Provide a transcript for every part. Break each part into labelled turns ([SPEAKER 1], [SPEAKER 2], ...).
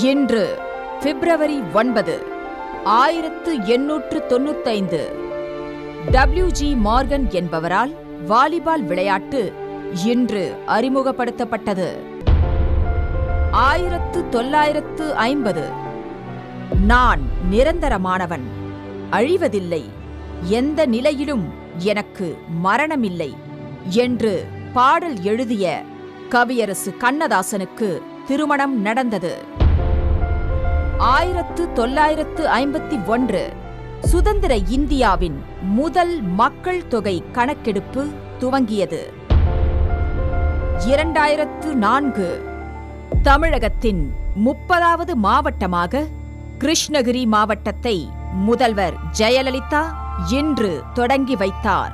[SPEAKER 1] இன்று பிப்ரவரி ஒன்பது ஆயிரத்து எண்ணூற்று தொண்ணூத்தைந்து. டபிள்யூஜி மார்கன் என்பவரால் வாலிபால் விளையாட்டு இன்று அறிமுகப்படுத்தப்பட்டது. ஆயிரத்து தொள்ளாயிரத்து ஐம்பது. நான் நிரந்தரமானவன். அழிவதில்லை. எந்த நிலையிலும் எனக்கு மரணமில்லை என்று பாடல் எழுதிய கவியரசு கண்ணதாசனுக்கு திருமணம் நடந்தது. ஆயிரத்து தொள்ளாயிரத்து ஐம்பத்தி ஒன்று. சுதந்திர இந்தியாவின் முதல் மக்கள் தொகை கணக்கெடுப்பு துவங்கியது. இரண்டாயிரத்து நான்கு. தமிழகத்தின் முப்பதாவது மாவட்டமாக கிருஷ்ணகிரி மாவட்டத்தை முதல்வர் ஜெயலலிதா இன்று தொடங்கி வைத்தார்.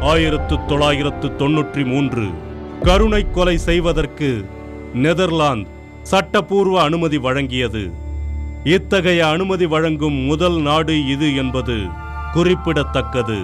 [SPEAKER 2] ஆயிரத்து தொள்ளாயிரத்து தொன்னூற்றி மூன்று. கருணை கொலை செய்வதற்கு நெதர்லாந்து சட்டப்பூர்வ அனுமதி வழங்கியது. இத்தகைய அனுமதி வழங்கும் முதல் நாடு இது என்பது குறிப்பிடத்தக்கது.